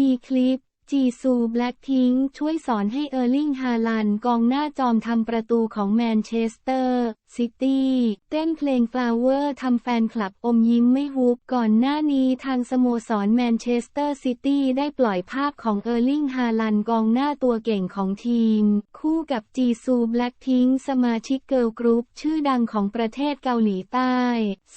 มีคลิป จีซูแบล็กพิงช่วยสอนให้เออร์ลิงฮาลันกองหน้าจอมทำประตูของแมนเชสเตอร์ซิตี้เต้นเพลงฟลาเวอร์ทำแฟนคลับอมยิ้มไม่ฮุบก่อนหน้านี้ทางสโมสรแมนเชสเตอร์ซิตี้ได้ปล่อยภาพของเออร์ลิงฮาลันกองหน้าตัวเก่งของทีม คู่กับจีซูแบล็กพิงสมาชิกเกิร์ลกรุ๊ปชื่อดังของประเทศเกาหลีใต้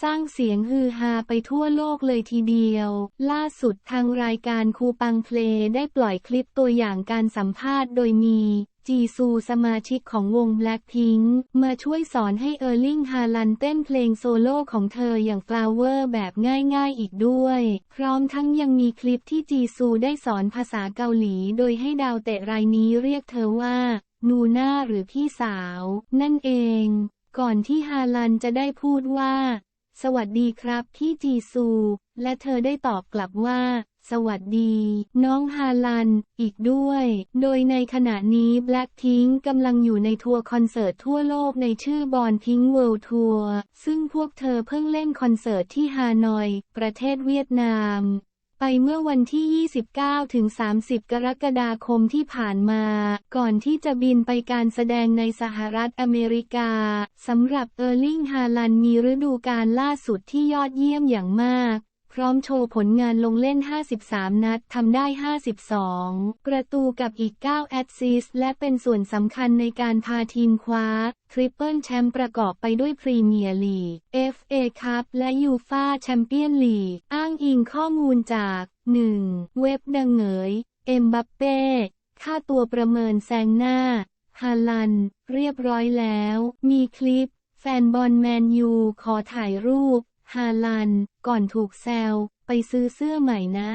สร้างเสียงฮือฮาไปทั่วโลกเลยทีเดียว ล่าสุดทางรายการคูปังเพลได้ปล่อยคลิปตัวอย่างการสัมภาษณ์โดยมี จีซูสมาชิกของวง Blackpink มาช่วยสอนให้เออร์ลิงฮาลันเต้นเพลงโซโล่ของเธออย่าง Flower แบบง่ายๆอีกด้วย พร้อมทั้งยังมีคลิปที่จีซูได้สอนภาษาเกาหลีโดยให้ดาวเตะรายนี้เรียกเธอว่า นูน่าหรือพี่สาว นั่นเอง ก่อนที่ฮาลันจะได้พูดว่า สวัสดีครับพี่จีซู และเธอได้ตอบกลับว่า สวัสดี น้องฮาลัน อีกด้วย โดยในขณะนี้ Blackpink กำลังอยู่ในทัวร์คอนเสิร์ตทั่วโลกในชื่อบอนพิงเวิลด์ทัวร์ซึ่งพวกเธอเพิ่งเล่นคอนเสิร์ตที่ฮานอย ประเทศเวียดนาม ไปเมื่อวันที่ 29 ถึง 30 กรกฎาคมที่ผ่านมา ก่อนที่จะบินไปการแสดงในสหรัฐอเมริกาสำหรับเออร์ลิงฮาลันมีฤดูกาลล่าสุดที่ยอดเยี่ยมอย่างมาก พร้อมโชว์ผลงานลงเล่น 53 นัดทำได้ 52 ประตูกับอีก 9 แอตซิสและเป็นส่วนสำคัญในการพาทีมคว้า ทริปเปิลแชมป์ประกอบไปด้วยพรีเมียร์ลีก FA คัพและยูฟาแชมเปี้ยนลีก อ้างอิงข้อมูลจาก 1. เว็บดังเหงยเอ็มบัปเป้ ค่าตัวประเมินแซงหน้า ฮาลัน เรียบร้อยแล้ว มีคลิป แฟนบอลแมนยูขอถ่ายรูป ฮาลัน ก่อนถูกแซว ไปซื้อเสื้อใหม่นะ